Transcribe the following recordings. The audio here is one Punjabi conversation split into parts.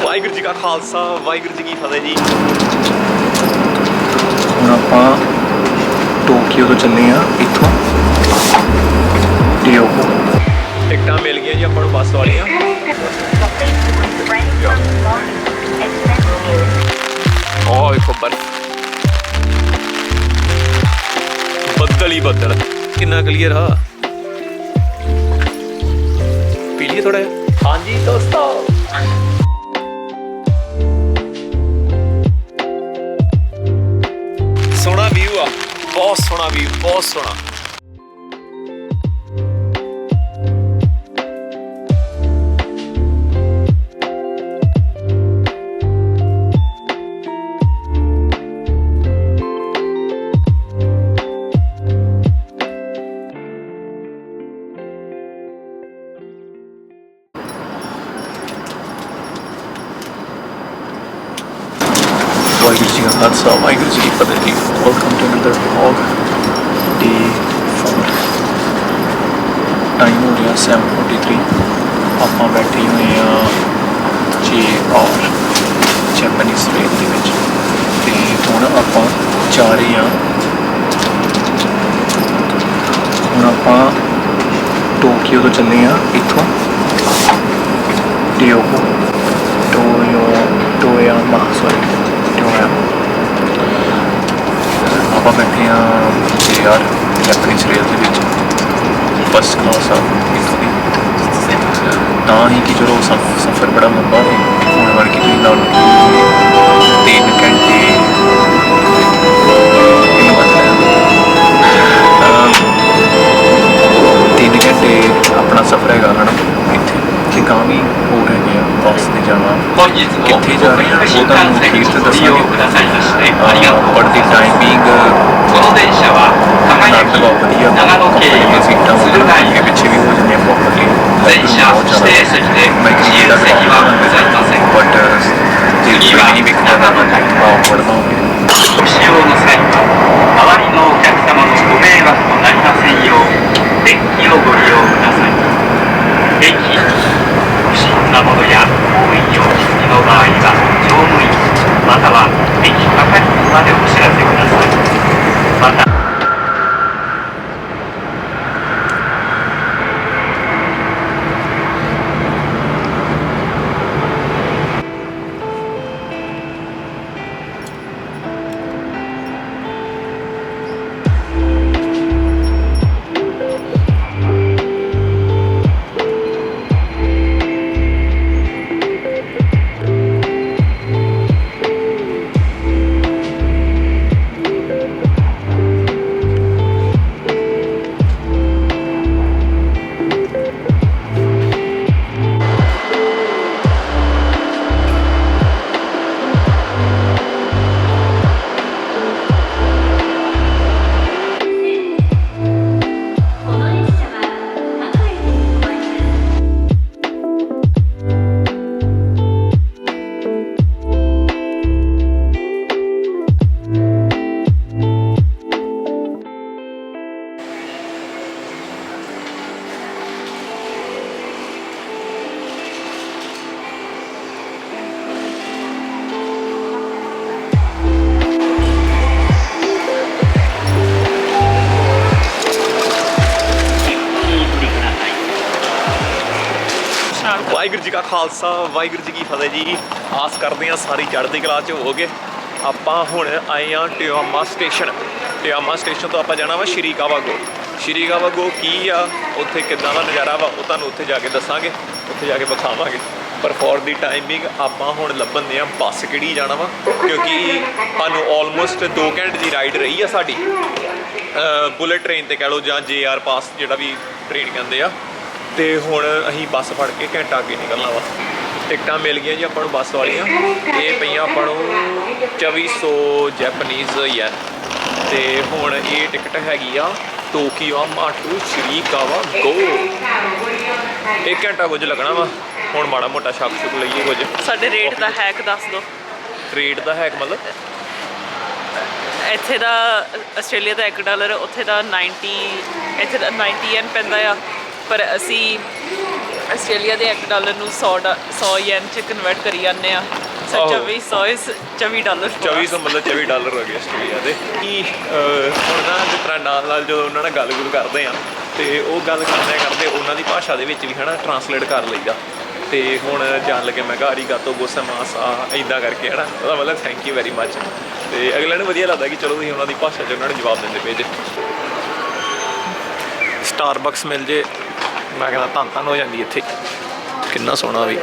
ਵਾਹਿਗੁਰੂ ਜੀ ਕਾ ਖਾਲਸਾ ਵਾਹਿਗੁਰੂ ਜੀ ਕੀ ਫਤਿਹ ਜੀ। ਹੁਣ ਆਪਾਂ ਟੋਕੀਓ ਤੋਂ ਚੱਲੇ ਆ ਇੱਥੋਂ। ਟਿਓਕੋ ਟਿਕਟਾਂ ਮਿਲ ਗਈਆਂ ਜੀ ਆਪਾਂ ਨੂੰ ਬੱਸ ਵਾਲੀਆਂ। ਓਏ ਖੁੱਬਰ ਬੱਦਲ ਹੀ ਬੱਦਲ। ਕਿੰਨਾ ਕਲੀਅਰ ਆ। ਪੀ ਲਈਏ ਥੋੜਾ ਹਾਂਜੀ ਦੋਸਤੋ। ਬਹੁਤ ਸੋਹਣਾ ਵਿਊ ਆਪਾਂ ਬੈਠੇ ਆ ਯਾਰ ਜੈਪਨੀਜ਼ ਰੇਲ ਦੇ ਵਿੱਚ। ਫਸਟ ਕਲਾਸ ਆ ਇੱਥੋਂ ਦੀ ਤਾਂ ਹੀ ਕਿ ਚਲੋ ਸਫ- ਸਫ਼ਰ ਬੜਾ ਲੰਬਾ ਹੈ। ਹੁਣ ਵਰਗੀ ਤੁਸੀਂ ਲਾ ਤਿੰਨ ਘੰਟੇ। ਇਹਨੂੰ ਵੱਧ ਤਿੰਨ ਘੰਟੇ ਆਪਣਾ ਸਫ਼ਰ ਹੈਗਾ, ਹਨਾ? 직감이 오르をご.버스대だ은개태절이 모든 기기스도 사 요. For the time being, 電車가어디 야? 거기에 직감 오르는 게 비치비 보시 네. 거 기. ご使用の際は周りのお客様のご迷惑となりませんよう Khalsa, Waheguru ji ਕੀ ਫਤਿਹ ਜੀ। ਆਸ ਕਰਦੇ ਹਾਂ ਸਾਰੀ ਚੜ੍ਹਦੀ ਕਲਾ ਚ ਹੋਵੋਗੇ। ਆਪਾਂ ਹੁਣ ਆਏ ਆ ਟਿਆਮਾ ਸਟੇਸ਼ਨ। ਟਿਆਮਾ ਸਟੇਸ਼ਨ ਤੋਂ ਆਪਾਂ ਜਾਣਾ ਵਾ ਸ਼੍ਰੀ ਕਾਵਾਗੋ ਸ਼੍ਰੀ ਕਾਵਾਗੋ ਕੀ ਆ? ਉੱਥੇ ਕਿੱਦਾਂ ਦਾ ਨਜ਼ਾਰਾ ਵਾ? ਉਹ ਤੁਹਾਨੂੰ ਉੱਥੇ ਜਾ ਕੇ ਦੱਸਾਂਗੇ। ਉੱਥੇ ਜਾ ਕੇ ਵਿਖਾਵਾਂਗੇ। ਪਰ ਫੋਰ ਦੀ ਟਾਈਮਿੰਗ ਆਪਾਂ ਹੁਣ ਲੱਭਣ ਦੇ ਆ ਬੱਸ ਕਿਹੜੀ ਜਾਣਾ ਵਾ? ਕਿਉਂਕਿ ਸਾਨੂੰ ਆਲਮੋਸਟ 2 ਘੰਟੇ ਦੀ ਰਾਈਡ ਰਹੀ ਆ ਸਾਡੀ। ਬੁਲੇਟ ਟ੍ਰੇਨ ਤੇ ਕਹਿ ਲਓ ਜਾਂ ਜੇਆਰ ਪਾਸ ਜਿਹੜਾ ਵੀ ਟ੍ਰੇਨ ਕਹਿੰਦੇ ਆ। ਤੇ ਹੁਣ ਅਸੀਂ ਬੱਸ ਫੜ ਕੇ ਘੰਟਾ ਅੱਗੇ ਨਿਕਲਣਾ ਵਾ। ਟਿਕਟਾਂ ਮਿਲ ਗਈਆਂ ਜੀ ਆਪਾਂ ਨੂੰ ਬੱਸ ਵਾਲੀਆਂ। ਇਹ ਪਈਆਂ ਆਪਾਂ ਨੂੰ 2400 ਜੈਪਨੀਜ਼ ਯੈਨ ਤੇ ਹੁਣ ਇਹ ਟਿਕਟ ਹੈਗੀ ਆ ਟੋਕੀਓ ਮਾਟੂ ਸ਼੍ਰੀਕਾਵਾ ਗੋ ਇੱਕ ਘੰਟਾ ਕੁਝ ਲੱਗਣਾ ਵਾ। ਹੁਣ ਮਾੜਾ ਮੋਟਾ ਸ਼ੱਕ ਸ਼ੁਕ ਲਈਏ ਕੁਝ। ਸਾਡੇ ਰੇਟ ਦਾ ਹੈਕ ਦੱਸ ਦਿਓ ਰੇਟ ਦਾ ਹੈ ਮਤਲਬ? ਇੱਥੇ ਦਾ ਆਸਟ੍ਰੇਲੀਆ ਦਾ 1 ਡਾਲਰ ਉੱਥੇ ਦਾ 90 ਇੱਥੇ ਦਾ 90 ਐਨ ਪੈਂਦਾ ਆ। ਪਰ ਅਸੀਂ ਆਸਟ੍ਰੇਲੀਆ ਦੇ 1 ਡਾਲਰ ਨੂੰ 100 100 ਯੈਨ ਚ ਕਨਵਰਟ ਕਰੀ ਜਾਂਦੇ ਆ ਸੋ ਆਹੋ। 2400 ਇਸ 24 ਡਾਲਰ 2400 ਮਤਲਬ 24 ਡਾਲਰ ਹੋ ਗਏ ਆਸਟ੍ਰੇਲੀਆ ਦੇ। ਕੀ ਅਹ, ਹੁਣ ਨਾ ਜਿਸ ਤਰ੍ਹਾਂ ਨਾਲ ਨਾਲ ਜਦੋਂ ਉਹਨਾਂ ਨਾਲ ਗੱਲ-ਗੁਲ ਕਰਦੇ ਆ ਤੇ ਉਹ ਗੱਲ ਕਰਦੇ ਕਰਦੇ ਉਹਨਾਂ ਦੀ ਭਾਸ਼ਾ ਦੇ ਵਿੱਚ ਵੀ ਹਨਾ ਟਰਾਂਸਲੇਟ ਕਰ ਲਈਦਾ। ਤੇ ਹੁਣ ਜਾਣ ਲੱਗੇ ਮੈਂ ਘਾਰੀ ਗਾਤੋ ਗੋਸਮਾਸਾ ਇਦਾਂ ਕਰਕੇ ਹਨਾ। ਉਹਦਾ ਮਤਲਬ ਥੈਂਕ ਯੂ ਵੈਰੀ ਮੱਚ ਤੇ ਅਗਲੇ ਨੂੰ ਵਧੀਆ ਲੱਗਦਾ ਕਿ ਚਲੋ ਤੁਸੀਂ ਉਹਨਾਂ ਦੀ ਭਾਸ਼ਾ 'ਚ ਉਹਨਾਂ ਨੂੰ ਜਵਾਬ ਦਿੰਦੇ ਪਏ ਜੇ। ਸਟਾਰਬਕਸ ਮਿਲ ਜੇ। ਮੈਂ ਕਹਿੰਦਾ ਧੰਨ ਧੰਨ ਹੋ ਜਾਂਦੀ ਇੱਥੇ। ਕਿੰਨਾ ਸੋਹਣਾ ਵੀ।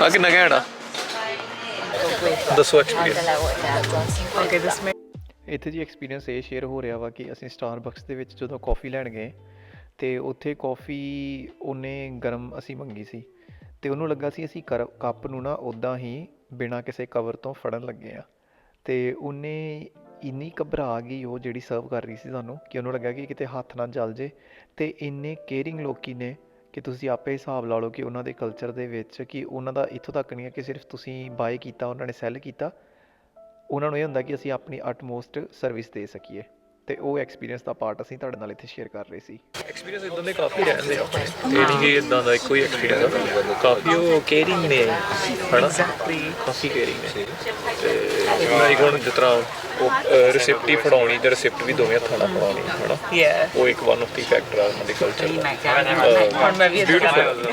ਆ ਕਿੰਨਾ ਘੈਂਟ ਆ। ਦੱਸੋ ਐਕਸਪੀਰੀਅੰਸ ਓਕੇ ਦਿਸ ਮੇ ਇੱਥੇ ਜੀ ਐਕਸਪੀਰੀਅੰਸ ਇਹ ਸ਼ੇਅਰ ਹੋ ਰਿਹਾ ਵਾ ਕਿ ਅਸੀਂ ਸਟਾਰਬਕਸ ਦੇ ਵਿੱਚ ਜਦੋਂ ਕਾਫੀ ਲੈਣ ਗਏ ਤੇ ਉੱਥੇ ਕਾਫੀ ਉਹਨੇ ਗਰਮ ਅਸੀਂ ਮੰਗੀ ਸੀ। ਤੇ ਉਹਨੂੰ ਲੱਗਾ ਸੀ ਅਸੀਂ ਕਰ- ਕੱਪ ਨੂੰ ਨਾ ਉਦਾਂ ਹੀ ਬਿਨਾਂ ਕਿਸੇ ਕਵਰ ਤੋਂ ਫੜਨ ਲੱਗੇ ਆ। ਤੇ ਉਹਨੇ ਇੰਨੀ ਘਬਰਾ ਗਈ ਉਹ ਜਿਹੜੀ ਸਰਵ ਕਰ ਰਹੀ ਸੀ ਸਾਨੂੰ ਕਿ ਉਹਨੂੰ ਲੱਗਾ ਕਿ ਕਿਤੇ ਹੱਥ ਨਾ ਜਲ ਜੇ ਤੇ ਇੰਨੇ ਕੇਅਰਿੰਗ ਲੋਕੀ ਨੇ ਕਿ ਤੁਸੀਂ ਆਪੇ ਹਿਸਾਬ ਲਾ ਲਓ ਕਿ ਉਹਨਾਂ ਦੇ ਕਲਚਰ ਦੇ ਵਿੱਚ ਕਿ ਉਹਨਾਂ ਦਾ ਇੱਥੋਂ ਤੱਕ ਨਹੀਂ ਹੈ ਕਿ ਸਿਰਫ ਤੁਸੀਂ ਬਾਏ ਕੀਤਾ ਉਹਨਾਂ ਨੇ ਸੈੱਲ ਕੀਤਾ। ਉਹਨਾਂ ਨੂੰ ਇਹ ਹੁੰਦਾ ਕਿ ਅਸੀਂ ਆਪਣੀ ਅਟਮੋਸਟ ਸਰਵਿਸ ਦੇ ਸਕੀਏ ਤੇ ਉਹ ਐਕਸਪੀਰੀਅੰਸ ਦਾ ਪਾਰਟ ਅਸੀਂ ਤੁਹਾਡੇ ਨਾਲ ਇੱਥੇ ਸ਼ੇਅਰ ਕਰ ਰਹੇ ਸੀ। ਐਕਸਪੀਰੀਅੰਸ ਇਦਾਂ ਦੇ ਕਾਫੀ ਰਹਿੰਦੇ ਆ। ਆਪਣੇ ਇਹ ਨਹੀਂ ਕਿ ਇਦਾਂ ਦਾ ਇੱਕੋ ਹੀ ਐਕਸਪੀਰੀਅੰਸ ਕਾਫੀ ਉਹ ਕੇਅਰਿੰਗ ਨੇ ਹਨਾ? ਕਾਫੀ ਕੇਅਰਿੰਗ ਨੇ। ਤੇ ਮੈਂ ਇੱਕ ਹੁਣ ਜਿਸ ਤਰ੍ਹਾਂ ਉਹ ਰਿਸਿਪਟ ਹੀ ਫੜਾਉਣੀ ਤੇ ਰਿਸਿਪਟ ਵੀ ਦੋਵੇਂ ਹੱਥਾਂ ਨਾਲ ਫੜਾਉਣੀ ਹਨਾ ਯਾ ਉਹ ਇੱਕ ਵਨ ਆਫ ਦੀ ਫੈਕਟਰ ਆ ਉਹਨਾਂ ਦੇ ਕਲਚਰ ਦਾ ਹੁਣ ਮੈਂ ਵੀ ਬਿਊਟੀਫੁਲ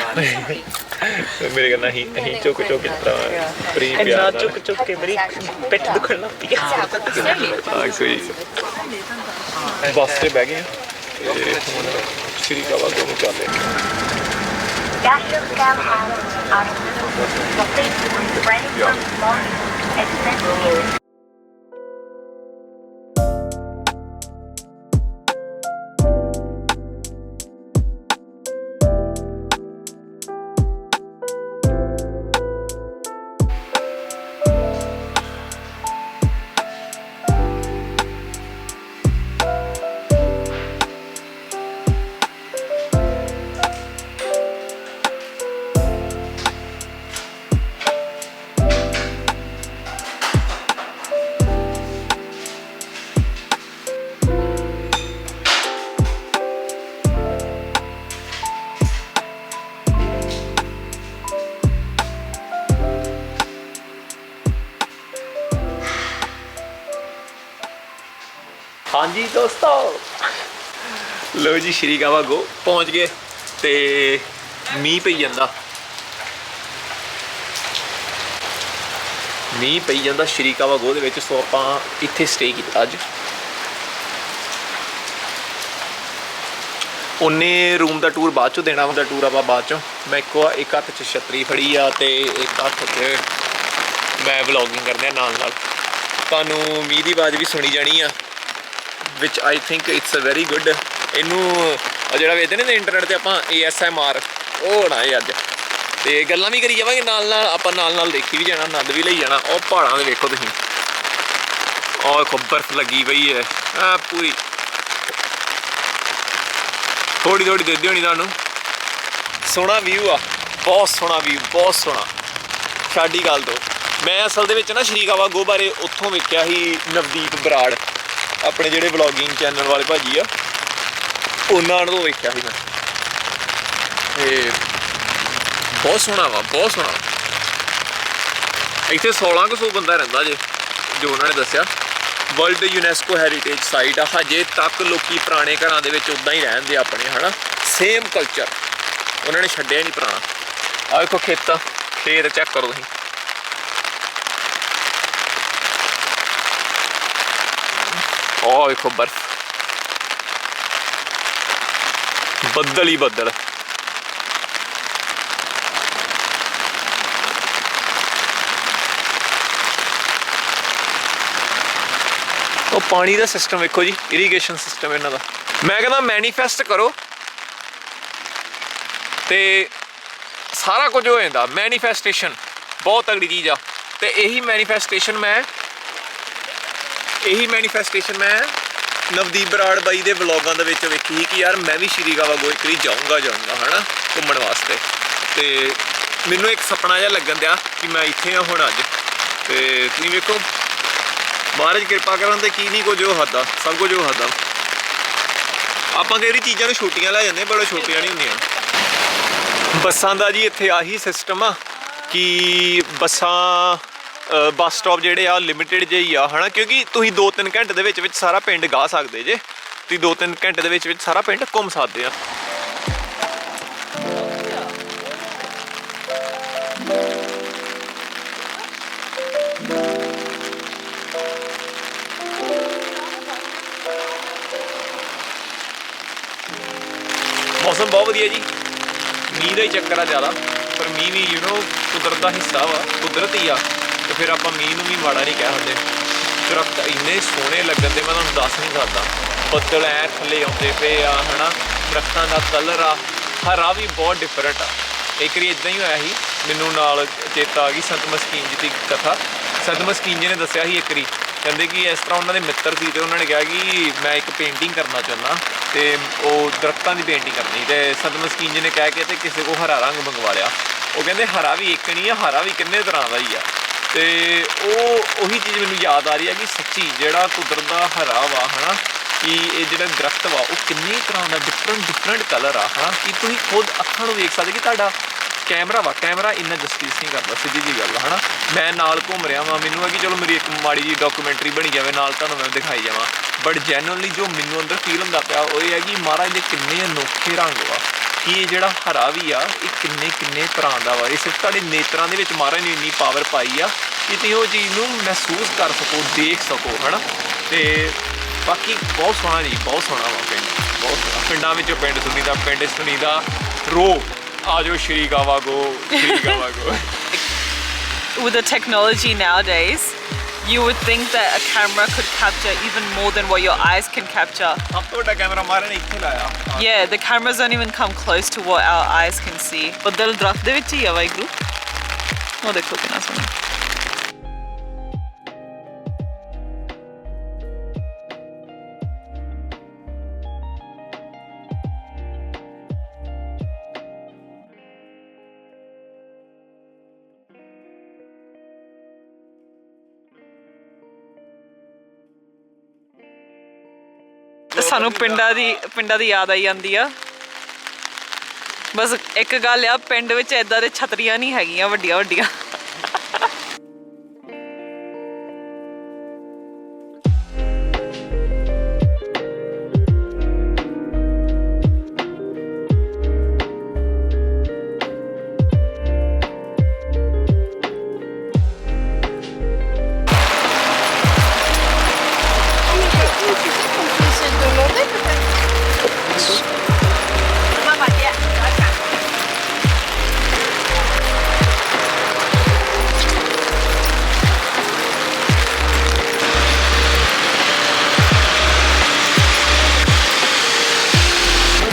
ਮੇਰੇ ਕਹਿੰਦਾ ਹੀ ਹੀ ਚੁੱਕ ਚੁੱਕ ਇਸ ਤਰ੍ਹਾਂ ਪ੍ਰੀ ਇੰਨਾ ਪਿਆਰ ਨਾਲ ਚੁੱਕ ਚੁੱਕ ਕੇ ਮੇਰੀ ਪਿੱਠ ਦੁਖਣ ਲੱਗ ਪਈ ਆ ਸਹੀ ਬੱਸ ਤੇ ਬਹਿ ਗਏ ਆ ਤੇ ਹੁਣ ਸ਼੍ਰੀ ਕਾਵਾਗੋ ਨੂੰ ਚੱਲੇ Dasher scam islands are complete with brand new morning extended news. ਲੋ ਜੀ, ਸ਼੍ਰੀ ਕਾਵਾਗੋ ਪਹੁੰਚ ਗਏ ਤੇ ਮੀਂਹ ਪਈ ਜਾਂਦਾ। ਮੀਂਹ ਪਈ ਜਾਂਦਾ ਸ਼੍ਰੀ ਕਾਵਾ ਕਾਵਾਗੋ ਦੇ ਵਿੱਚ, ਸੋ ਆਪਾਂ ਇੱਥੇ ਸਟੇ ਕੀਤਾ ਅੱਜ। ਉਹਨੇ ਰੂਮ ਦਾ ਟੂਰ ਬਾਅਦ ਚੋਂ ਦੇਣਾ ਹੁੰਦਾ ਟੂਰ ਆਪਾਂ ਬਾਅਦ ਚੋਂ। ਮੈਂ ਇੱਕੋ ਇੱਕ ਹੱਥ 'ਚ ਛਤਰੀ ਫੜੀ ਆ ਤੇ ਇੱਕ ਹੱਥ 'ਚ ਮੈਂ ਵਲੌਗਿੰਗ ਕਰਦੇ ਆ ਨਾਲ ਨਾਲ। ਤੁਹਾਨੂੰ ਮੀਂਹ ਦੀ ਆਵਾਜ਼ ਵੀ ਸੁਣੀ ਜਾਣੀ ਆ ਵਿਚ I think it's a very good ਇਹਨੂੰ ਜਿਹੜਾ ਵੇਖਦੇ ਨੇ ਇੰਟਰਨੈਟ ਤੇ ਆਪਾਂ ASMR ਉਹ ਹੋਣਾ ਇਹ ਅੱਜ। ਤੇ ਗੱਲਾਂ ਵੀ ਕਰੀ ਜਾਵਾਂਗੇ ਨਾਲ ਨਾਲ, ਆਪਾਂ ਨਾਲ ਨਾਲ ਦੇਖੀ ਵੀ ਜਾਣਾ, ਆਨੰਦ ਵੀ ਲਈ ਜਾਣਾ। ਉਹ ਪਹਾੜਾਂ ਦੇ ਵੇਖੋ ਤੁਸੀਂ। ਉਹ ਬਰਫ਼ ਲੱਗੀ ਪਈ ਹੈ। ਆ ਪੂਰੀ। ਥੋੜੀ ਥੋੜੀ ਦੇ ਦਿਓ ਨਹੀਂ ਤੁਹਾਨੂੰ। ਸੋਹਣਾ ਵਿਊ ਆ। ਬਹੁਤ ਸੋਹਣਾ ਵਿਊ ਬਹੁਤ ਸੋਹਣਾ। ਸਾਡੀ ਗੱਲ ਤੋਂ ਮੈਂ ਅਸਲ ਦੇ ਵਿੱਚ ਨਾ ਸ਼੍ਰੀ ਕਾਵਾਗੋ ਬਾਰੇ ਉੱਥੋਂ ਵੇਖਿਆ ਸੀ ਨਵਦੀਪ ਬਰਾੜ, ਆਪਣੇ ਜਿਹੜੇ ਵਲੌਗਿੰਗ ਚੈਨਲ ਵਾਲੇ ਭਾਜੀ ਆ। ਉਹਨਾਂ ਨੂੰ ਵੇਖਿਆ ਸੀ ਮੈਂ। ਤੇ ਬਹੁਤ ਸੋਹਣਾ ਵਾ, ਬਹੁਤ ਸੋਹਣਾ। ਇੱਥੇ 1600 ਬੰਦਾ ਰਹਿੰਦਾ ਜੇ, ਜੋ ਉਹਨਾਂ ਨੇ ਦੱਸਿਆ। ਵਰਲਡ ਯੂਨੈਸਕੋ ਹੈਰੀਟੇਜ ਸਾਈਟ ਆ, ਹਜੇ ਤੱਕ ਲੋਕੀ ਪੁਰਾਣੇ ਘਰਾਂ ਦੇ ਵਿੱਚ ਉਦਾਂ ਹੀ ਰਹਿੰਦੇ ਆ ਆਪਣੇ, ਹਨਾ? ਸੇਮ ਕਲਚਰ ਉਹਨਾਂ ਨੇ ਛੱਡਿਆ ਨਹੀਂ ਪੁਰਾਣਾ। ਆਹ ਵੇਖੋ ਖੇਤਾਂ, ਖੇਤ ਚੈੱਕ ਕਰੋ ਤੁਸੀਂ। ਉਹ ਵੇਖੋ ਬਰਫ਼। ਬੱਦਲ ਹੀ ਬੱਦਲ। ਉਹ ਪਾਣੀ ਦਾ ਸਿਸਟਮ ਵੇਖੋ ਜੀ ਇਰੀਗੇਸ਼ਨ ਸਿਸਟਮ ਇਹਨਾਂ ਦਾ। ਮੈਂ ਕਹਿੰਦਾ ਮੈਨੀਫੈਸਟ ਕਰੋ। ਤੇ ਸਾਰਾ ਕੁਝ ਹੋ ਜਾਂਦਾ ਮੈਨੀਫੈਸਟੇਸ਼ਨ ਬਹੁਤ ਤਗੜੀ ਚੀਜ਼ ਆ। ਤੇ ਇਹੀ ਮੈਨੀਫੈਸਟੇਸ਼ਨ ਮੈਂ, ਇਹੀ ਮੈਨੀਫੈਸਟੇਸ਼ਨ ਮੈਂ ਨਵਦੀਪ ਬਰਾੜ ਬਾਈ ਦੇ ਵਲੌਗਾਂ ਦੇ ਵਿੱਚ ਵੇਖੀ ਸੀ ਕਿ ਯਾਰ ਮੈਂ ਵੀ ਸ਼੍ਰੀ ਕਾਵਾਗੋ ਇੱਕ ਵਾਰੀ ਜਾਊਂਗਾ ਜਾਊਂਗਾ, ਹਨਾ, ਘੁੰਮਣ ਵਾਸਤੇ। ਤੇ ਮੈਨੂੰ ਇੱਕ ਸੁਪਨਾ ਜਿਹਾ ਲੱਗਣ ਦਿਆ ਕਿ ਮੈਂ ਇੱਥੇ ਆ ਹੁਣ ਅੱਜ। ਤੇ ਤੁਸੀਂ ਵੇਖੋ, ਮਹਾਰਾਜ ਕਿਰਪਾ ਕਰਨ ਤੇ ਕੀ ਨਹੀਂ ਕੁਝ ਹੋ ਹੱਦਾ ਸਭ ਕੁਝ ਉਹ ਹੱਦਾ ਆਪਾਂ ਕਈ ਵਾਰੀ ਚੀਜ਼ਾਂ ਨੂੰ ਛੋਟੀਆਂ ਲੈ ਜਾਂਦੇ ਬੜਾ ਛੋਟੀਆਂ ਨਹੀਂ ਹੁੰਦੀਆਂ। ਬੱਸਾਂ ਦਾ ਜੀ ਇੱਥੇ ਆਹੀ ਸਿਸਟਮ ਆ ਕਿ ਬੱਸਾਂ ਬੱਸ ਸਟਾਪ ਜਿਹੜੇ ਆ ਲਿਮਿਟਿਡ ਜਿਹੇ ਹੀ ਆ, ਹਨਾ? ਕਿਉਂਕਿ ਤੁਸੀਂ 2-3 ਘੰਟੇ ਦੇ ਵਿੱਚ ਵਿੱਚ ਸਾਰਾ ਪਿੰਡ ਗਾ ਸਕਦੇ ਜੇ। ਤੁਸੀਂ 2-3 ਘੰਟੇ ਦੇ ਵਿੱਚ ਵਿੱਚ ਸਾਰਾ ਪਿੰਡ ਘੁੰਮ ਸਕਦੇ ਆ। ਮੌਸਮ ਬਹੁਤ ਵਧੀਆ ਜੀ। ਮੀਂਹ ਦਾ ਹੀ ਚੱਕਰ ਆ ਜ਼ਿਆਦਾ। ਪਰ ਮੀਂਹ ਵੀ ਯੂ نو ਕੁਦਰਤ ਦਾ ਹਿੱਸਾ ਵਾ। ਕੁਦਰਤ ਹੀ ਆ। ਤੇ ਫਿਰ ਆਪਾਂ ਮੀਂਹ ਨੂੰ ਵੀ ਮਾੜਾ ਨਹੀਂ ਕਹਿ ਸਕਦੇ। ਦਰਖਤ ਇੰਨੇ ਸੋਹਣੇ ਲੱਗਣ ਦੇ, ਮੈਂ ਤੁਹਾਨੂੰ ਦੱਸ ਨਹੀਂ ਸਕਦਾ। ਪੱਤਲ ਐ ਥੱਲੇ ਆਉਂਦੇ ਪਏ ਆ, ਹਨਾ? ਦਰਖਤਾਂ ਦਾ ਕਲਰ ਆ, ਹਰਾ ਵੀ ਬਹੁਤ ਡਿਫਰੈਂਟ ਆ। ਇੱਕ ਵਾਰੀ ਇਦਾਂ ਹੀ ਹੋਇਆ ਸੀ, ਮੈਨੂੰ ਨਾਲ ਚੇਤਾ ਆ ਗਈ ਸੰਤ ਮਸਕੀਨ ਜੀ ਦੀ ਕਥਾ। ਸੰਤ ਮਸਕੀਨ ਜੀ ਨੇ ਦੱਸਿਆ ਸੀ ਇੱਕ ਵਾਰੀ, ਕਹਿੰਦੇ ਕਿ ਇਸ ਤਰ੍ਹਾਂ ਉਹਨਾਂ ਦੇ ਮਿੱਤਰ ਸੀ ਤੇ ਉਹਨਾਂ ਨੇ ਕਿਹਾ ਕਿ ਮੈਂ ਇੱਕ ਪੇਂਟਿੰਗ ਕਰਨਾ ਚਾਹੁੰਦਾ, ਤੇ ਉਹ ਦਰਖਤਾਂ ਦੀ ਪੇਂਟਿੰਗ ਕਰਨੀ। ਤੇ ਸੰਤ ਮਸਕੀਨ ਜੀ ਨੇ ਕਹਿ ਕੇ ਤੇ ਕਿਸੇ ਕੋ ਹਰਾ ਰੰਗ ਮੰਗਵਾ ਲਿਆ। ਉਹ ਕਹਿੰਦੇ ਹਰਾ ਵੀ ਇੱਕ ਨਹੀਂ ਆ, ਹਰਾ ਵੀ ਕਿੰਨੇ ਤਰ੍ਹਾਂ ਦਾ ਹੀ ਆ। ਤੇ ਉਹ ਉਹੀ ਚੀਜ਼ ਮੈਨੂੰ ਯਾਦ ਆ ਰਹੀ ਹੈ ਕਿ ਸੱਚੀ ਜਿਹੜਾ ਕੁਦਰਤ ਦਾ ਹਰਾ ਵਾ, ਹਨਾ ਕਿ ਇਹ ਜਿਹੜਾ ਦਰਖਤ ਵਾ, ਉਹ ਕਿੰਨੇ ਤਰ੍ਹਾਂ ਦਾ ਡਿਫਰੈਂਟ ਡਿਫਰੈਂਟ ਕਲਰ ਆ, ਹਨਾ? ਕਿ ਤੁਸੀਂ ਖੁਦ ਅੱਖਾਂ ਨੂੰ ਵੇਖ ਸਕਦੇ ਕਿ ਤੁਹਾਡਾ ਕੈਮਰਾ ਵਾ ਕੈਮਰਾ ਇੰਨਾ ਜਸਟਿਸ ਨਹੀਂ ਕਰਦਾ ਸਿੱਧੀ ਜੀ ਗੱਲ ਆ, ਹਨਾ? ਮੈਂ ਨਾਲ ਘੁੰਮ ਰਿਹਾ ਵਾਂ, ਮੈਨੂੰ ਆ ਕਿ ਚਲੋ ਮੇਰੀ ਇੱਕ ਮਾੜੀ ਜੀ ਡਾਕੂਮੈਂਟਰੀ ਬਣੀ ਜਾਵੇ, ਨਾਲ ਤੁਹਾਨੂੰ ਮੈਂ ਦਿਖਾਈ ਜਾਵਾਂ। ਬਟ ਜੈਨੂਅਲੀ ਜੋ ਮੈਨੂੰ ਅੰਦਰ ਫੀਲ ਹੁੰਦਾ ਪਿਆ, ਉਹ ਇਹ ਹੈ ਕਿ ਮਹਾਰਾਜ ਦੇ ਕਿੰਨੇ ਅਨੋਖੇ ਰੰਗ ਵਾ, ਕਿ ਇਹ ਜਿਹੜਾ ਹਰਾ ਵੀ ਆ, ਇਹ ਕਿੰਨੇ ਕਿੰਨੇ ਤਰ੍ਹਾਂ ਦਾ ਵਾ। ਇਹ ਸਿਰਫ ਤੁਹਾਡੇ ਨੇਤਰਾਂ ਦੇ ਵਿੱਚ ਮਹਾਰਾਜ ਨੇ ਇੰਨੀ ਪਾਵਰ ਪਾਈ ਆ ਕਿ ਤੁਸੀਂ ਉਹ ਚੀਜ਼ ਨੂੰ ਮਹਿਸੂਸ ਕਰ ਸਕੋ, ਦੇਖ ਸਕੋ, ਹਨਾ? ਤੇ ਬਾਕੀ ਬਹੁਤ ਸੋਹਣਾ ਜੀ ਬਹੁਤ ਸੋਹਣਾ ਵਾ ਪਿੰਡ ਬਹੁਤ ਸੋਹਣਾ ਪਿੰਡਾਂ ਵਿੱਚੋਂ ਪਿੰਡ ਸੁਣੀਦਾ ਪਿੰਡ ਸੁਣੀਦਾ ਰੋ ਆਜੋ ਸ਼੍ਰੀ ਗਾਵਾਗੋ ਸ਼੍ਰੀ ਗਾਵਾਗੋ With the technology nowadays, you would think that a camera could capture even more than what your eyes can capture. ਸਭ ਤੋਂ ਵੱਡਾ ਕੈਮਰਾ ਮਹਾਰਾਜ ਨੇ ਇੱਥੇ ਲਾਇਆ Yeah, the cameras don't even come close to what our eyes can see. ਬੱਦਲ ਦਰਖਤ ਦੇ ਵਿੱਚ ਹੀ ਆ ਵਾਹਿਗੁਰੂ ਉਹ ਦੇਖੋ ਕਿੰਨਾ ਸੋਹਣਾ ਸਾਨੂੰ ਪਿੰਡਾਂ ਦੀ ਪਿੰਡਾਂ ਦੀ ਯਾਦ ਆਈ ਜਾਂਦੀ ਆ। ਬਸ ਇੱਕ ਗੱਲ ਆ, ਪਿੰਡ ਵਿੱਚ ਏਦਾਂ ਦੇ ਛਤਰੀਆਂ ਨਹੀਂ ਹੈਗੀਆਂ ਵੱਡੀਆਂ ਵੱਡੀਆਂ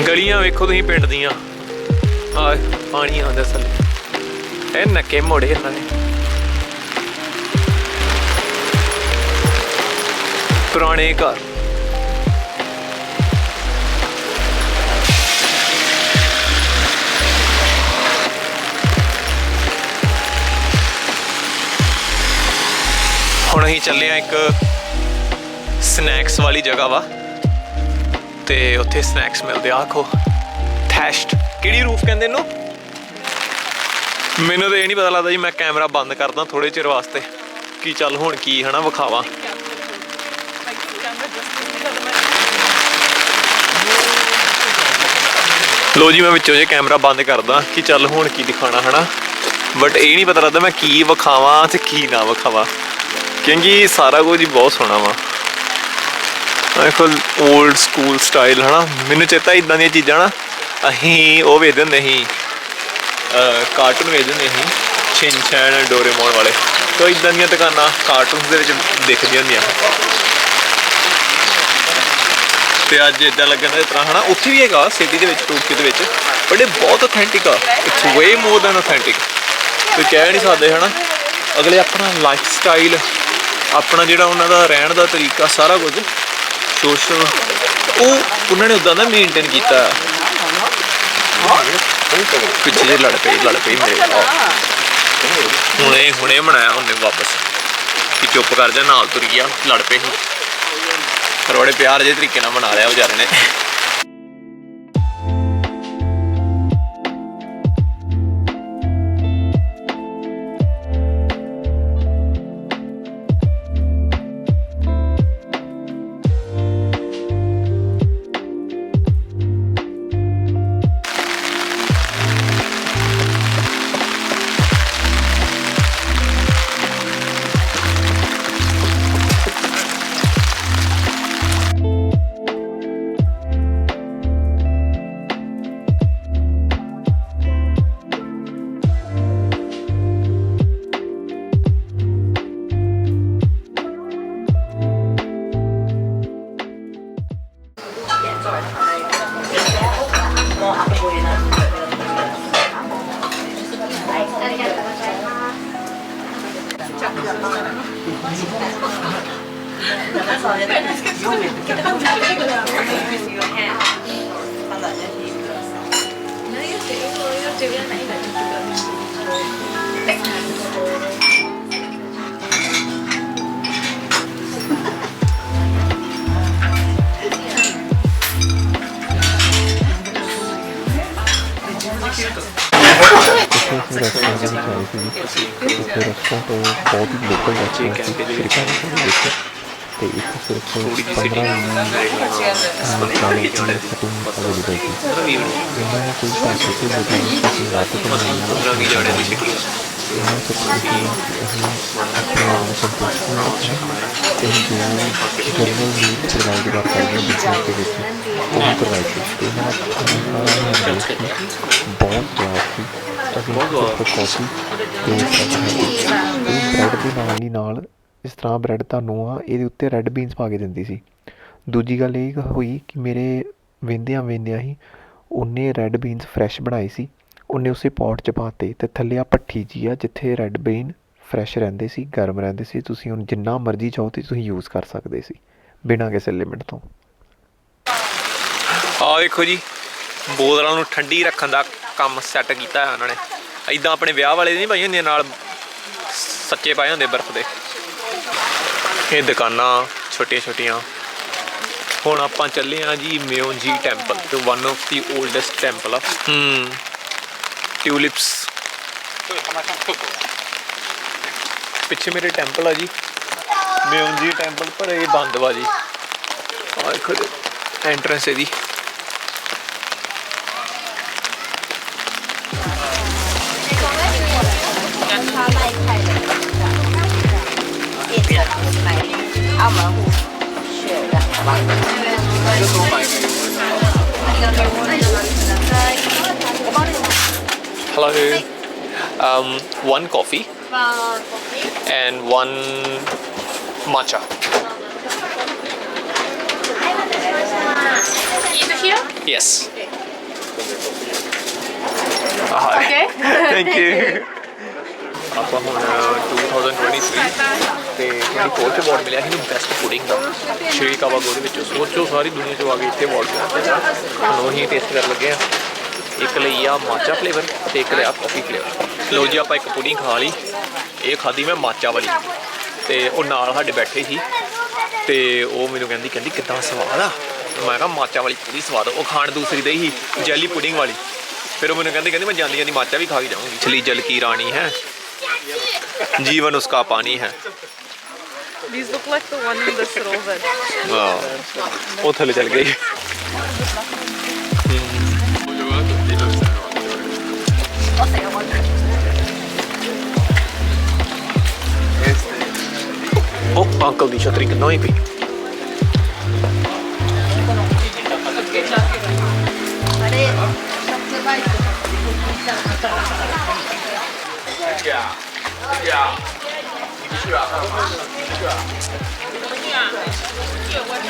ਗਲੀਆਂ ਵੇਖੋ ਤੁਸੀਂ, ਪਿੰਡ ਦੀਆਂ। ਆ ਪਾਣੀ ਆਉਂਦਾ ਥੱਲੇ। ਇਹ ਨੱਕੇ ਮੋੜੇ ਇਹਨਾਂ ਨੇ। ਪੁਰਾਣੇ ਘਰ। ਹੁਣ ਅਸੀਂ ਚੱਲੇ ਆ ਇੱਕ ਸਨੈਕਸ ਵਾਲੀ ਜਗ੍ਹਾ ਵਾ। ਤੇ ਉੱਥੇ ਸਨੈਕਸ ਮਿਲਦੇ ਆ। ਆਖੋ ਥੈਸਟ ਕਿਹੜੀ ਰੂਫ ਕਹਿੰਦੇ ਇਹਨੂੰ? ਮੈਨੂੰ ਤਾਂ ਇਹ ਨਹੀਂ ਪਤਾ ਲੱਗਦਾ ਜੀ, ਮੈਂ ਕੈਮਰਾ ਬੰਦ ਕਰਦਾ ਥੋੜੇ ਚਿਰ ਵਾਸਤੇ, ਕੀ ਚੱਲ ਹੁਣ ਕੀ ਹਨਾ ਵਿਖਾਵਾਂ। ਲੋ ਜੀ, ਮੈਂ ਵਿੱਚੋਂ ਜੇ ਕੈਮਰਾ ਬੰਦ ਕਰਦਾ, ਕਿ ਚੱਲ ਹੁਣ ਕੀ ਦਿਖਾਣਾ ਹਨਾ? ਬਟ ਇਹ ਨਹੀਂ ਪਤਾ ਲੱਗਦਾ ਮੈਂ ਕੀ ਵਿਖਾਵਾਂ ਤੇ ਕੀ ਨਾ ਵਿਖਾਵਾਂ। ਕਿਉਂਕਿ ਸਾਰਾ ਕੁਝ ਹੀ ਬਹੁਤ ਸੋਹਣਾ ਵਾ। ਦੇਖੋ 올ਡ ਸਕੂਲ ਸਟਾਈਲ ਹਨਾ? ਮੈਨੂੰ ਚੇਤਾ ਇਦਾਂ ਦੀਆਂ ਚੀਜ਼ਾਂ ਨਾ ਅਸੀਂ ਉਹ ਵੇਖਦੇ ਹੁੰਦੇ ਸੀ ਕਾਰਟੂਨ ਵੇਖਦੇ ਹੁੰਦੇ ਸੀ ਛਿਨਚੈਨ ਡੋਰੇਮੋਨ ਵਾਲੇ। ਤੋ ਇਦਾਂ ਦੀਆਂ ਦੁਕਾਨਾਂ ਕਾਰਟੂਨਸ ਦੇ ਵਿੱਚ ਦਿਖਦੀਆਂ ਹੁੰਦੀਆਂ। ਤੇ ਅੱਜ ਇਦਾਂ ਲੱਗਣ ਦਾ ਇਸ ਤਰ੍ਹਾਂ, ਹਨਾ? ਉੱਥੇ ਵੀ ਹੈਗਾ ਸਿਟੀ ਦੇ ਵਿੱਚ ਟੋਕੀਓ ਦੇ ਵਿੱਚ ਬਟ ਇਹ ਬਹੁਤ ਅਥੈਂਟਿਕ ਆ। It's way more than authentic ਕੋਈ ਕਹਿ ਨਹੀਂ ਸਕਦੇ, ਹਨਾ? ਅਗਲੇ ਆਪਣਾ ਲਾਈਫ ਸਟਾਈਲ ਆਪਣਾ ਜਿਹੜਾ ਉਹਨਾਂ ਦਾ ਰਹਿਣ ਦਾ ਤਰੀਕਾ, ਸਾਰਾ ਕੁਝ ਸੋਸ਼ਲ ਉਹ ਉਹਨਾਂ ਨੇ ਉਦਾਂ ਦਾ ਮੇਨਟੇਨ ਕੀਤਾ। ਪਿੱਛੇ ਜੇ ਲੜ ਪਈ ਲੜ ਪਈ ਮੇਰੇ ਨਾਲ। ਹੁਣੇ ਹੁਣੇ ਬਣਾਇਆ ਉਹਨੇ ਵਾਪਸ। ਕਿ ਚੁੱਪ ਕਰ ਜਾ, ਨਾਲ ਤੁਰ ਗਿਆ, ਲੜ ਪਏ ਪਈ ਪਰ ਬੜੇ ਪਿਆਰ ਜਿਹੇ ਤਰੀਕੇ ਨਾਲ ਬਣਾ ਲਿਆ ਵਿਚਾਰੇ ਨੇ। ਬ੍ਰੈਡ ਦੇ ਨਾਲ ਹੀ ਨਾਲ, ਇਸ ਤਰ੍ਹਾਂ ਬ੍ਰੈਡ ਤੁਹਾਨੂੰ ਆ, ਇਹਦੇ ਉੱਤੇ ਰੈੱਡ ਬੀਨਸ ਪਾ ਕੇ ਦਿੰਦੀ ਸੀ। ਦੂਜੀ ਗੱਲ ਇਹ ਹੋਈ ਕਿ ਮੇਰੇ ਵਹਿੰਦਿਆਂ ਵਹਿੰਦਿਆਂ ਹੀ ਉਹਨੇ ਰੈੱਡ ਬੀਨਸ ਫਰੈਸ਼ ਬਣਾਏ ਸੀ। ਉਹਨੇ ਉਸੇ ਪੋਟ 'ਚ ਪਾਤੇ ਅਤੇ ਥੱਲੇ ਆ ਭੱਠੀ ਜੀ ਆ ਜਿੱਥੇ ਰੈੱਡ ਬੀਨ ਫਰੈਸ਼ ਰਹਿੰਦੇ ਸੀ, ਗਰਮ ਰਹਿੰਦੇ ਸੀ। ਤੁਸੀਂ ਹੁਣ ਜਿੰਨਾ ਮਰਜ਼ੀ ਚਾਹੋ ਤੇ ਤੁਸੀਂ ਯੂਜ਼ ਕਰ ਸਕਦੇ ਸੀ, ਬਿਨਾਂ ਕਿਸੇ ਲਿਮਿਟ ਤੋਂ। ਆ ਵੇਖੋ ਜੀ, ਬੋਤਲਾਂ ਨੂੰ ਠੰਡੀ ਰੱਖਣ ਦਾ ਕੰਮ ਸੈੱਟ ਕੀਤਾ ਹੈ ਉਹਨਾਂ ਨੇ। ਐਦਾਂ ਆਪਣੇ ਵਿਆਹ ਵਾਲੇ ਨਹੀਂ ਪਾਈ ਹੁੰਦੇ, ਨਾਲ ਸੱਚੇ ਪਾਏ ਹੁੰਦੇ ਬਰਫ਼ ਦੇ। ਇਹ ਦੁਕਾਨਾਂ ਛੋਟੀਆਂ ਛੋਟੀਆਂ ਹੁਣ ਆਪਾਂ ਚੱਲੇ ਆ ਜੀ ਮਿਓਂਜੀ ਟੈਂਪਲ ਤੇ one of the oldest temple ਆ। ਹਮ ਟਿਊਲਿਪਸ ਪਿੱਛੇ ਮੇਰੇ ਟੈਂਪਲ ਆ ਜੀ। ਮਿਓਂਜੀ ਟੈਂਪਲ ਪਰ ਇਹ ਬੰਦ ਵਾ ਜੀ। ਆ ਦੇਖੋ ਐਂਟਰੈਂਸ ਇਹਦੀ। Hello. Um, one coffee and one matcha. Yes. Okay. Thank you. ਆਪਾਂ ਹੁਣ 2023 ਤੇ 24 ਚ ਅਵਾਰਡ ਮਿਲਿਆ ਸੀ ਬੈਸਟ ਪੁਡਿੰਗ ਦਾ। ਸ਼੍ਰੀ ਕਾਵਾਗੋ ਦੇ ਵਿੱਚੋਂ। ਸੋਚੋ, ਸਾਰੀ ਦੁਨੀਆ ਚੋਂ ਆ ਕੇ ਇੱਥੇ ਅਵਾਰਡ ਮਿਲਿਆ ਹੁਣ ਉਹੀ ਟੇਸਟ ਕਰਨ ਲੱਗੇ ਆ। ਇੱਕ ਲਈ ਆ ਮਾਚਾ ਫਲੇਵਰ ਤੇ ਇੱਕ ਲਿਆ ਕਾਫੀ ਫਲੇਵਰ ਲੋ ਜੀ, ਆਪਾਂ ਇੱਕ ਪੁਡਿੰਗ ਖਾ ਲਈ। ਇਹ ਖਾਦੀ ਮੈਂ ਮਾਚਾ ਵਾਲੀ। ਤੇ ਉਹ ਨਾਲ ਸਾਡੇ ਬੈਠੇ ਸੀ। ਤੇ ਉਹ ਮੈਨੂੰ ਕਹਿੰਦੀ ਕਹਿੰਦੀ, ਕਿੱਦਾਂ ਸਵਾਦ ਆ? ਮੈਂ ਕਿਹਾ ਮਾਚਾ ਵਾਲੀ ਪੂਰੀ ਸਵਾਦ ਆ। ਉਹ ਖਾਣ ਦੂਸਰੀ ਦੇ ਹੀ ਜੈਲੀ ਪੁਡਿੰਗ ਵਾਲੀ। ਫਿਰ ਉਹ ਮੈਨੂੰ ਕਹਿੰਦੀ ਕਹਿੰਦੀ, ਮੈਂ ਜਾਂਦੀ ਜਾਂਦੀ ਮਾਚਾ ਵੀ ਖਾ ਕੇ ਜਾਊਂਗੀ। ਚਲੀ ਜਲ ਕੀ ਰਾਣੀ ਹੈ। जीवन उसका पानी है। हाँ, थले चल गई। अंकल की छतरी कि नहीं पी the Sarovar. ਵਾਹ ਉਹ ਥੱਲੇ ਚਲ ਗਈ ਉਹ ਅੰਕਲ ਦੀ ਛਤਰੀ ਕਿੰਨਾ ਹੀ ਪਈ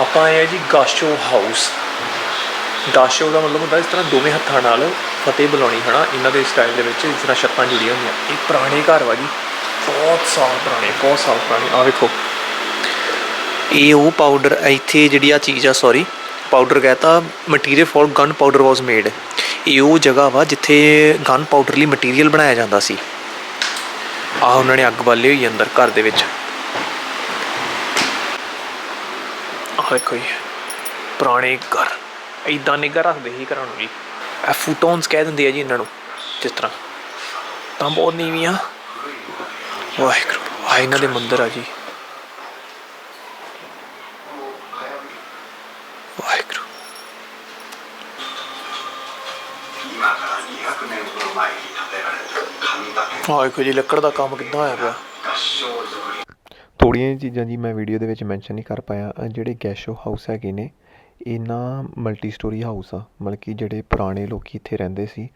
ਆਪਾਂ ਆਏ ਆ ਜੀ ਗਾਸ਼ੋ ਹਾਊਸ ਗਾਸ਼ੋ ਦਾ ਮਤਲਬ ਹੁੰਦਾ ਇਸ ਤਰ੍ਹਾਂ ਦੋਵੇਂ ਹੱਥਾਂ ਨਾਲ ਫਤਿਹ ਬੁਲਾਉਣੀ, ਹਨਾ? ਇਹਨਾਂ ਦੇ ਸਟਾਈਲ ਦੇ ਵਿੱਚ ਇਸ ਤਰ੍ਹਾਂ ਛੱਤਾਂ ਜੁੜੀਆਂ ਹੁੰਦੀਆਂ। ਇਹ ਪੁਰਾਣੇ ਘਰ ਵਾ ਜੀ। ਬਹੁਤ ਸਾਲ ਪੁਰਾਣੇ, ਬਹੁਤ ਸਾਲ ਪੁਰਾਣੇ। ਆ ਵੇਖੋ। ਇਹ ਉਹ ਪਾਊਡਰ ਇੱਥੇ ਜਿਹੜੀ ਆ ਚੀਜ਼ ਆ ਸੌਰੀ ਪਾਊਡਰ ਕਹਤਾ material for gun powder was made ਇਹ ਉਹ ਜਗ੍ਹਾ ਵਾ ਜਿੱਥੇ ਗਨ ਪਾਊਡਰ ਲਈ ਮਟੀਰੀਅਲ ਬਣਾਇਆ ਜਾਂਦਾ ਸੀ। ਆ ਉਹਨਾਂ ਨੇ ਅੱਗ ਬਾਲੀ ਹੋਈ ਅੰਦਰ, ਘਰ ਦੇ ਵਿੱਚ। ਦੇਖੋ ਜੀ ਪੁਰਾਣੇ ਘਰ ਇਦਾਂ ਨਿੱਘਾ ਰੱਖਦੇ ਸੀ ਘਰਾਂ ਨੂੰ ਜੀ। ਇਹ ਫੂਟੋਨਸ ਕਹਿ ਦਿੰਦੇ ਆ ਜੀ ਇਹਨਾਂ ਨੂੰ ਜਿਸ ਤਰ੍ਹਾਂ। ਤਾਂ ਬਹੁਤ ਨੀਵੀਆਂ ਵਾਹਿਗੁਰੂ ਆ ਇਹਨਾਂ ਦੇ ਮੰਦਿਰ ਆ ਜੀ। ਵਾਹਿਗੁਰੂ। ਵਾਹਿਗੁਰੂ ਜੀ ਲੱਕੜ ਦਾ ਕੰਮ ਕਿੱਦਾਂ ਹੋਇਆ ਪਿਆ? ਥੋੜ੍ਹੀਆਂ ਚੀਜ਼ਾਂ ਜੀ ਮੈਂ ਵੀਡੀਓ ਦੇ ਵਿੱਚ ਮੈਂਸ਼ਨ ਨਹੀਂ ਕਰ ਪਾਇਆ। ਅਹ ਜਿਹੜੇ ਗੈਸ਼ੋ ਹਾਊਸ ਹੈਗੇ ਨੇ ਇਹ ਨਾ ਮਲਟੀ ਸਟੋਰੀ ਹਾਊਸ ਆ। ਮਤਲਬ ਕਿ ਜਿਹੜੇ ਪੁਰਾਣੇ ਲੋਕ ਇੱਥੇ ਰਹਿੰਦੇ ਸੀ,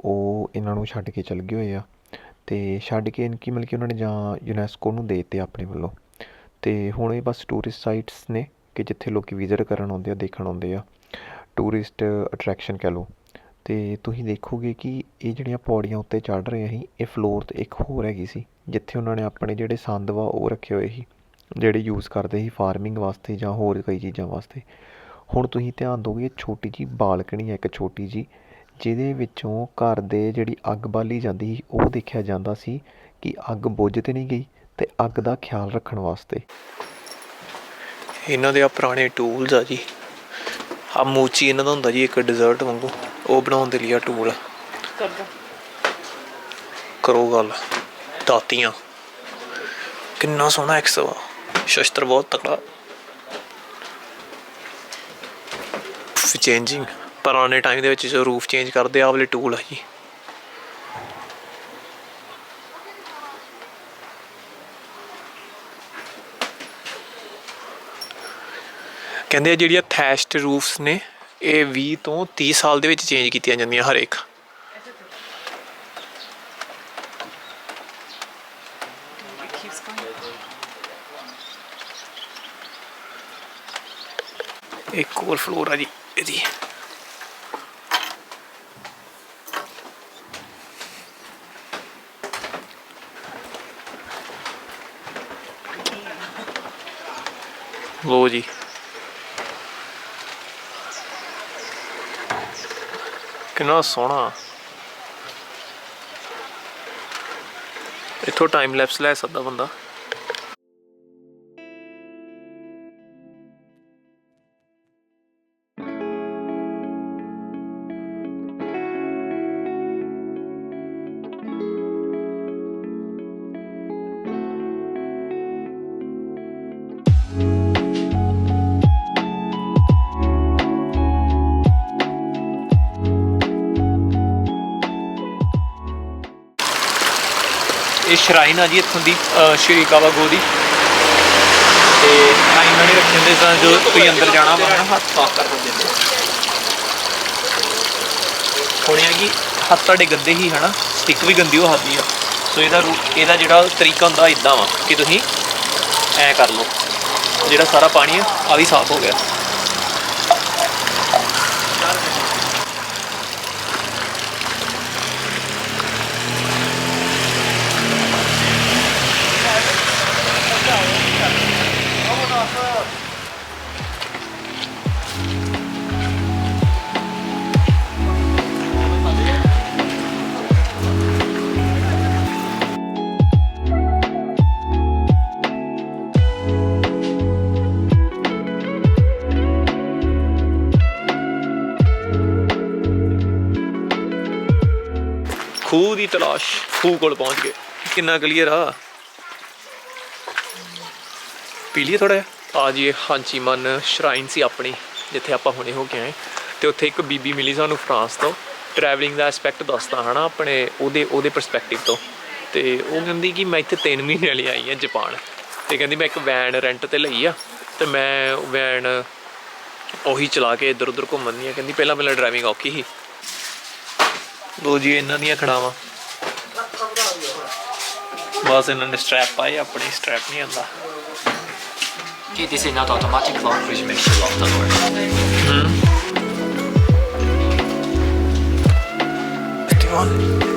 ਉਹ ਇਹਨਾਂ ਨੂੰ ਛੱਡ ਕੇ ਚਲ ਗਏ ਹੋਏ ਆ। ਅਤੇ ਛੱਡ ਕੇ ਇਨਕੀ ਮਤਲਬ ਕਿ ਉਹਨਾਂ ਨੇ ਜਾਂ ਯੂਨੈਸਕੋ ਨੂੰ ਦੇ ਦਿੱਤੇ ਆਪਣੇ ਵੱਲੋਂ। ਅਤੇ ਹੁਣ ਇਹ ਬਸ ਟੂਰਿਸਟ ਸਾਈਟਸ ਨੇ, ਕਿ ਜਿੱਥੇ ਲੋਕ ਵਿਜ਼ਿਟ ਕਰਨ ਆਉਂਦੇ ਆ, ਦੇਖਣ ਆਉਂਦੇ ਆ। ਟੂਰਿਸਟ ਅਟਰੈਕਸ਼ਨ ਕਹਿ ਲਓ। ਅਤੇ ਤੁਸੀਂ ਦੇਖੋਗੇ ਕਿ ਇਹ ਜਿਹੜੀਆਂ ਪੌੜੀਆਂ ਉੱਤੇ ਚੜ੍ਹ ਰਹੇ ਸੀ ਇਹ ਫਲੋਰ ਤੇ ਇੱਕ ਹੋਰ ਹੈਗੀ ਸੀ। ਜਿੱਥੇ ਉਹਨਾਂ ਨੇ ਆਪਣੇ ਜਿਹੜੇ ਸੰਦ ਵਾ ਉਹ ਰੱਖੇ ਹੋਏ ਸੀ ਜਿਹੜੇ ਯੂਜ਼ ਕਰਦੇ ਸੀ ਫਾਰਮਿੰਗ ਵਾਸਤੇ ਜਾਂ ਹੋਰ ਕਈ ਚੀਜ਼ਾਂ ਵਾਸਤੇ। ਹੁਣ ਤੁਸੀਂ ਧਿਆਨ ਦਿਓਗੇ ਇਹ ਛੋਟੀ ਜੀ ਬਾਲਕਣੀ ਹੈ ਇੱਕ ਛੋਟੀ ਜੀ ਜਿਹਦੇ ਵਿੱਚੋਂ ਘਰ ਦੇ ਜਿਹੜੀ ਅੱਗ ਬਾਲੀ ਜਾਂਦੀ ਸੀ ਉਹ ਦੇਖਿਆ ਜਾਂਦਾ ਸੀ ਕਿ ਅੱਗ ਬੁੱਝ ਤੇ ਨਹੀਂ ਗਈ ਤੇ ਅੱਗ ਦਾ ਖਿਆਲ ਰੱਖਣ ਵਾਸਤੇ। ਇਹਨਾਂ ਦੇ ਆ ਪੁਰਾਣੇ ਟੂਲਸ ਆ ਜੀ। ਆ ਮੂਚੀ ਇਹਨਾਂ ਦਾ ਹੁੰਦਾ ਜੀ ਇੱਕ ਡਿਜ਼ਰਟ ਵਾਂਗੂ। ਉਹ ਬਣਾਉਣ ਦੇ ਲਈ ਆ। ਟੂਲ ਕਰੋ ਗੱਲ। ਦਾਤੀਆਂ। ਕਿੰਨਾ ਸੋਹਣਾ ਐਕਸ ਵਾ ਸ਼ਸਤਰ ਬਹੁਤ ਤਕੜਾ। ਚੇਂਜਿੰਗ ਪੁਰਾਣੇ ਟਾਈਮ ਦੇ ਵਿੱਚ ਜੋ ਰੂਫ ਚੇਂਜ ਕਰਦੇ ਆ ਵਾਲੇ ਟੂਲ ਆ ਜੀ। ਕਹਿੰਦੇ ਆ ਜਿਹੜੀਆਂ ਥੈਸ਼ਡ ਰੂਫਸ ਨੇ, ਇਹ 20 ਤੋਂ 30 ਸਾਲ ਦੇ ਵਿੱਚ ਚੇਂਜ ਕੀਤੀਆਂ ਜਾਂਦੀਆਂ ਹਰੇਕ। ਇੱਕ ਹੋਰ ਫਲੋਰ ਆ ਜੀ ਇਹਦੀ ਲੋ ਜੀ ਕਿੰਨਾ ਸੋਹਣਾ ਇੱਥੋਂ ਟਾਈਮ ਲੈਪਸ ਲੈ ਸਕਦਾ ਬੰਦਾ? ਸ਼ਰਾਈਨ ਆ ਜੀ ਇੱਥੋਂ ਦੀ, ਅਹ, ਸ਼੍ਰੀ ਕਾਵਾਗੋ ਦੀ। ਤੇ ਟਾਈਮ ਇਹਨਾਂ ਰੱਖੇ ਹੁੰਦੇ ਤਾਂ ਜੋ ਤੁਸੀਂ ਅੰਦਰ ਜਾਣਾ ਵਾ ਨਾ ਹੱਥ ਸਾਫ਼ ਕਰ ਦਿੰਦੇ ਨੇ। ਸੁਣਿਆ ਕਿ ਹੱਥ ਤੁਹਾਡੇ ਗੰਦੇ ਹੀ, ਹਨਾ ਸਟਿਕ ਵੀ ਗੰਦੀ ਹੋ ਹੱਦੀ ਆ ਸੋ ਇਹਦਾ ਰੂ- ਇਹਦਾ ਜਿਹੜਾ ਤਰੀਕਾ ਹੁੰਦਾ ਇਦਾਂ ਵਾ ਕਿ ਤੁਸੀਂ ਐ ਕਰ ਲਓ। ਜਿਹੜਾ ਸਾਰਾ ਪਾਣੀ ਆ ਆ ਵੀ ਸਾਫ਼ ਹੋ ਗਿਆ। ਤਲਾਸ਼, ਖੂਹ ਕੋਲ ਪਹੁੰਚ ਗਏ। ਕਿੰਨਾ ਕਲੀਅਰ ਆ? ਪੀ ਲਈਏ ਥੋੜਾ ਆ ਜੀ, ਇਹ ਹਾਂਚੀ ਮਨ, ਸ਼ਰਾਈਨ ਸੀ ਆਪਣੀ, ਜਿੱਥੇ ਆਪਾਂ ਹੁਣੇ ਹੋ ਕੇ ਆਏ। ਤੇ ਉੱਥੇ ਇੱਕ ਬੀਬੀ ਮਿਲੀ ਸਾਨੂੰ ਫਰਾਂਸ ਤੋਂ। ਟਰੈਵਲਿੰਗ ਦਾ ਐਸਪੈਕਟ ਦੱਸਦਾ ਹਨਾ ਆਪਣੇ ਉਹਦੇ ਉਹਦੇ ਪਰਸਪੈਕਟਿਵ ਤੋਂ। ਤੇ ਉਹ ਕਹਿੰਦੀ ਕਿ ਮੈਂ ਇੱਥੇ 3 ਮਹੀਨੇ ਲਈ ਆਈ ਹਾਂ, ਜਾਪਾਨ। ਤੇ ਕਹਿੰਦੀ ਮੈਂ ਇੱਕ ਵੈਨ ਰੈਂਟ ਤੇ ਲਈ ਆ, ਤੇ ਮੈਂ ਵੈਨ ਉਹੀ ਚਲਾ ਕੇ ਇੱਧਰ ਉੱਧਰ ਘੁੰਮਣ ਦੀ ਆ। ਕਹਿੰਦੀ ਪਹਿਲਾਂ ਪਹਿਲਾਂ ਡਰਾਈਵਿੰਗ ਔਖੀ ਸੀ। ਲੋ ਜੀ, ਇਹਨਾਂ ਦੀਆਂ ਖੜਾਵਾਂ। ਬਸ ਇਹਨਾਂ ਨੇ ਸਟ੍ਰੈਪ ਪਾਏ ਆਪਣੀ ਸਟ੍ਰੈਪ ਨਹੀਂ ਆਉਂਦਾ Okay, this is not automatic lock, which makes you lock the door. ਤੇ